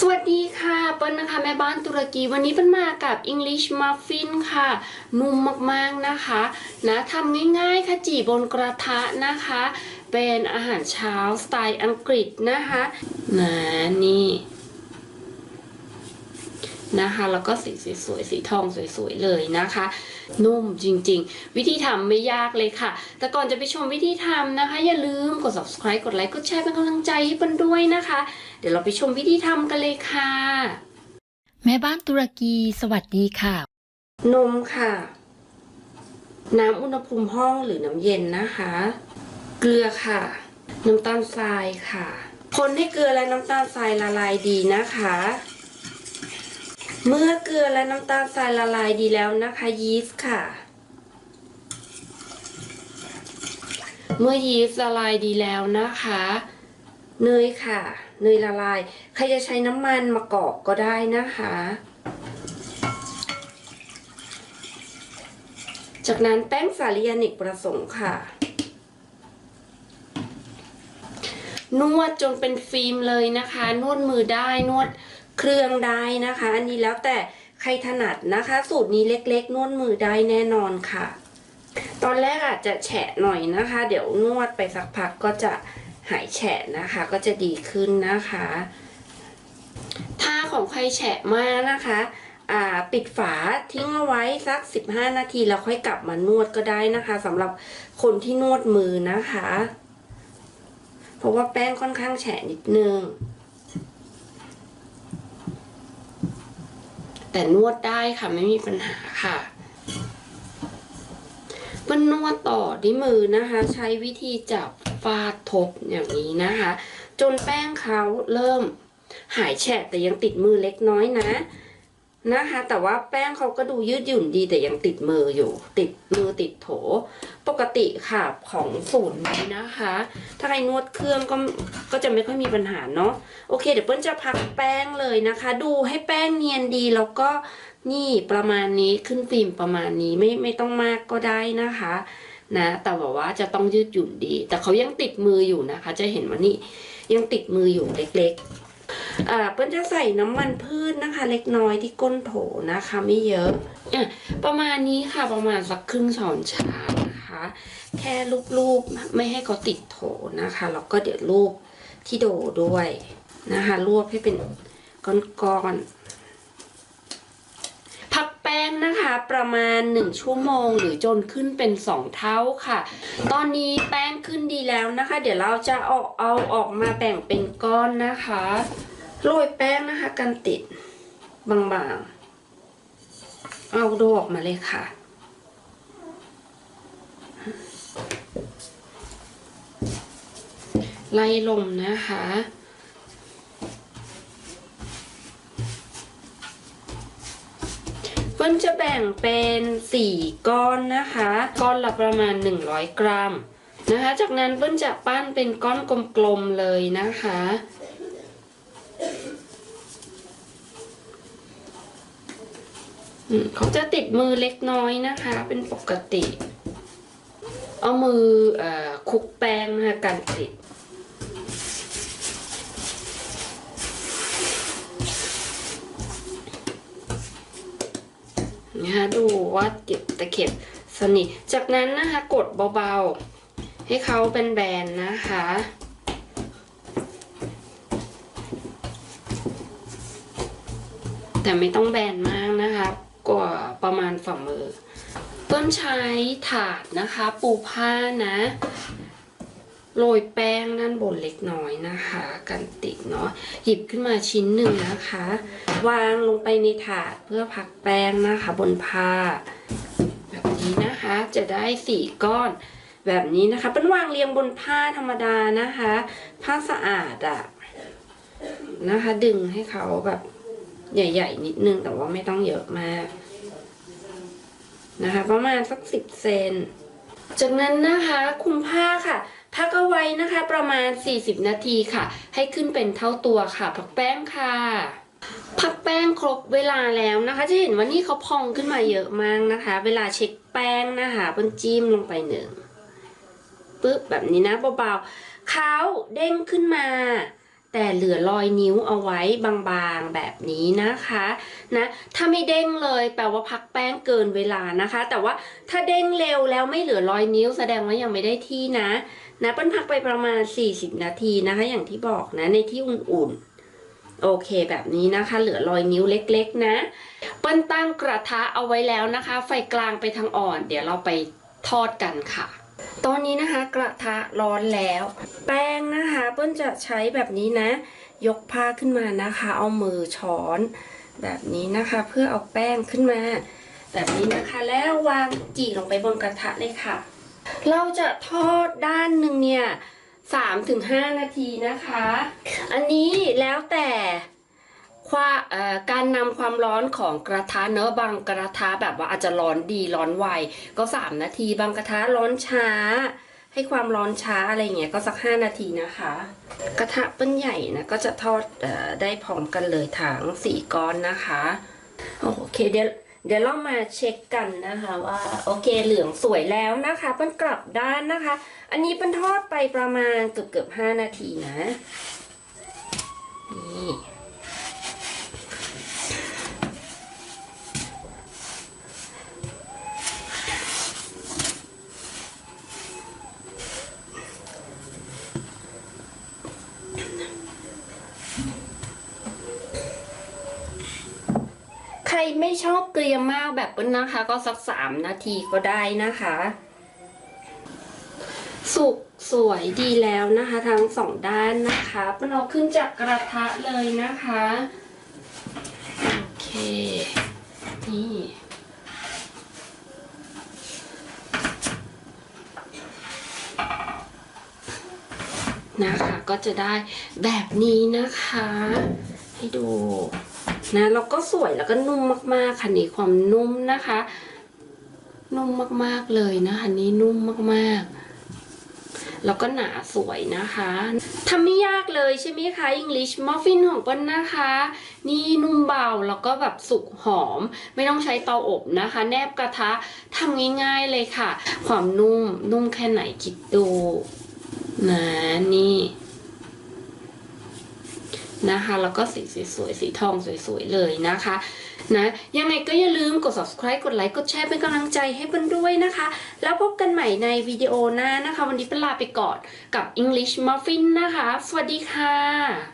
สวัสดีค่ะเปิ้ลนะคะแม่บ้านตุรกีวันนี้เปิ้ลมากับ English Muffin ค่ะ นุ่มมากๆนะคะนะทำง่ายๆค่ะจีบนกระทะนะคะ เป็นอาหารเช้าสไตล์อังกฤษนะคะนะนี่ นะคะ แล้วก็สีสวยๆสีทองสวยๆเลยนะคะ นุ่มจริงๆ วิธีทำไม่ยากเลยค่ะ แต่ก่อนจะไปชมวิธีทำนะคะ อย่าลืมกด subscribe กดไลค์กดแชร์เป็นกำลังใจให้เปิ้ลด้วยนะคะ เดี๋ยวเราไปชมวิธีทำกันเลยค่ะ แม่บ้านตุรกีสวัสดีค่ะ นมค่ะ น้ำอุณหภูมิห้องหรือน้ำเย็นนะคะ เกลือค่ะ น้ำตาลทรายค่ะคนให้เกลือและน้ำตาลทรายละลายดีนะคะ เมื่อเกลือและน้ำตาลทรายละลายดีแล้วนะคะยีสต์ค่ะ เมื่อยีสต์ละลายดีแล้วนะคะ เนยค่ะ เนยละลาย ใครจะใช้น้ำมันมะกอกก็ได้นะคะ จากนั้นแป้งสาลีอเนกประสงค์ค่ะ นวดจนเป็นฟิล์มเลยนะคะ นวดมือได้นวด เครื่องได้นะคะ อันนี้แล้วแต่ใครถนัดนะคะ สูตรนี้เล็กๆนวดมือได้แน่นอนค่ะ ตอนแรกอาจจะแฉะหน่อยนะคะ เดี๋ยวนวดไปสักพักก็จะหายแฉะนะคะ ก็จะดีขึ้นนะคะถ้าของใครแฉะมากนะคะปิดฝาทิ้งเอาไว้สัก 15 นาทีแล้วค่อยกลับมานวดก็ได้นะคะสำหรับคนที่นวดมือนะคะ เพราะว่าแป้งค่อนข้างแฉะนิดนึง แต่นวดได้ค่ะไม่มีปัญหาค่ะมันนวดต่อดีมือนะคะ ใช้วิธีจับฟาดทบอย่างนี้นะคะ จนแป้งเขาเริ่มหายแฉะแต่ยังติดมือเล็กน้อยนะ นะคะ แต่ว่าแป้งเขาก็ดูยืดหยุ่นดีแต่ยังติดมืออยู่ ติดมือติดโถ ปกติค่ะของสูตรนี้นะคะ ถ้าใครนวดเครื่องก็ก็จะไม่ค่อยมีปัญหาเนาะโอเค เดี๋ยวเปิ้ลจะพักแป้งเลยนะคะ ดูให้แป้งเนียนดีแล้วก็นี่ประมาณนี้ขึ้นฟิล์มประมาณนี้ไม่ไม่ต้องมากก็ได้นะคะนะแต่แบบว่าจะต้องยืดหยุ่นดี แต่เขายังติดมืออยู่นะคะ จะเห็นว่านี่ยังติดมืออยู่เล็กๆ อ่าเปิ้ลจะใส่น้ำมันพืชนะคะ เล็กน้อยที่ก้นโถนะคะ ไม่เยอะอะประมาณนี้ค่ะประมาณสักครึ่งช้อนชานะคะ แค่ลูบๆไม่ให้เขาติดโถนะคะแล้วก็เดี๋ยวลูบที่โดด้วยนะคะรวบให้เป็นก้อนๆพักแป้ง นะคะประมาณ 1 ชั่วโมง หรือจนขึ้นเป็น 2 เท่าค่ะ ตอนนี้แป้งขึ้นดีแล้วนะคะ เดี๋ยวเราจะเอาเอาออกมาแบ่งเป็นก้อนนะคะโรยแป้งนะคะ กันติดบางๆ เอาโดออกมาเลยค่ะไล่ลมนะคะ เปิ้ลจะแบ่งเป็นสี่ก้อนนะคะ ก้อนละประมาณ 100 กรัมนะคะ จากนั้นเปิ้ลจะปั้นเป็นก้อนกลมๆเลยนะคะ เขาจะติดมือเล็กน้อยนะคะ เป็นปกติ เอามืออคุกแป้งนะคะกันติด นะคะดูว่าเก็บตะเข็บสนิท จากนั้นนะคะกดเบาๆ ให้เขาเป็นแบนนะคะ แต่ไม่ต้องแบนมากนะคะกว่าประมาณฝ่ามือ ต้นใช้ถาดนะคะ ปูผ้านะ โรยแป้งด้านบนเล็กน้อยนะคะ กันติดเนาะหยิบขึ้นมาชิ้นหนึ่งนะคะ วางลงไปในถาดเพื่อพักแป้งนะคะ บนผ้า แบบนี้นะคะจะได้สี่ก้อนแบบนี้นะคะเป็นวางเรียงบนผ้าธรรมดานะคะ ผ้าสะอาดอะนะคะ ดึงให้เขาแบบใหญ่ ๆ นิดนึงแต่ว่าไม่ต้องเยอะมากนะคะ ประมาณสักสิบเซนจากนั้นนะคะ คุมผ้าค่ะ พักเอาไว้นะคะประมาณ 40 นาทีค่ะ ให้ขึ้นเป็นเท่าตัวค่ะพักแป้งค่ะพักแป้งครบเวลาแล้วนะคะ จะเห็นว่านี่เขาพองขึ้นมาเยอะมากนะคะ เวลาเช็คแป้งนะคะบนจิ้มลงไปหนึ่งปึ๊บแบบนี้นะเบาๆเขาเด้งขึ้นมา แต่เหลือรอยนิ้วเอาไว้บางๆแบบนี้นะคะนะถ้าไม่เด้งเลยแปลว่าพักแป้งเกินเวลานะคะ แต่ว่าถ้าเด้งเร็วแล้วไม่เหลือรอยนิ้วแสดงว่ายังไม่ได้ที่นะนะเปิ้ลพักไปประมาณ 40 นาทีนะคะ อย่างที่บอกนะในที่อุ่นๆโอเคแบบนี้นะคะ เหลือรอยนิ้วเล็กๆ นะ เปิ้ลตั้งกระทะเอาไว้แล้วนะคะ ไฟกลางไปทางอ่อน เดี๋ยวเราไปทอดกันค่ะ ตอนนี้นะคะกระทะร้อนแล้ว แป้งนะคะเปิ้ลจะใช้แบบนี้นะ ยกผ้าขึ้นมานะคะ เอามือช้อนแบบนี้นะคะ เพื่อเอาแป้งขึ้นมา แบบนี้นะคะแล้ววางจี่ลงไปบนกระทะเลยค่ะ เราจะทอดด้านหนึ่งเนี่ยสามถึงห้านาทีนะคะ อันนี้แล้วแต่ การนำความร้อนของกระทะเนอะบางกระทะแบบว่าอาจจะร้อนดีร้อนไวก็สามนาที บางกระทะร้อนช้า ให้ความร้อนช้าอะไรเงี้ยก็สักห้านาทีนะคะ กระทะเปิ้นใหญ่นะก็จะทอดอได้พร้อมกันเลยถังสี่ก้อนนะคะโอเคเดี๋ยวเดี๋ยวเรามาเช็คกันนะคะว่าโอเคเหลืองสวยแล้วนะคะเปิ้นกลับด้านนะคะ อันนี้เปิ้นทอดไปประมาณเกือบเกือบห้านาทีนะนี่ ไม่ชอบเกรียมมากแบบเปิ้ลนะคะ ก็สักสามนาทีก็ได้นะคะ สุกสวยดีแล้วนะคะ ทั้งสองด้านนะคะเปิ้ลเอาขึ้นจากกระทะเลยนะคะโอเคนี่นะคะก็จะได้แบบนี้นะคะ ให้ดู นะแล้วก็สวยแล้วก็นุ่มมากๆค่ะนี่ความนุ่มนะคะ นุ่มมากๆเลยนะคะนี่นุ่มมากๆแล้วก็หนาสวยนะคะทำไม่ยากเลยใช่ไหมคะ English Muffin ของเปิ้ลนะคะ นี่นุ่มเบาแล้วก็แบบสุกหอม ไม่ต้องใช้เตาอบนะคะ แนบกระทะทำง่ายๆเลยค่ะ ความนุ่มนุ่มแค่ไหนคิดดูนะนี่ นะคะ แล้วก็สีสวยๆสีทองสวยๆเลยนะคะนะยังไงก็อย่าลืมกด subscribe กดไลค์กดแชร์เป็นกำลังใจให้บันด้วยนะคะ แล้วพบกันใหม่ในวิดีโอหน้านะคะ วันนี้เป็นลลาไปก่อนกับ English Muffin นะคะ สวัสดีค่ะ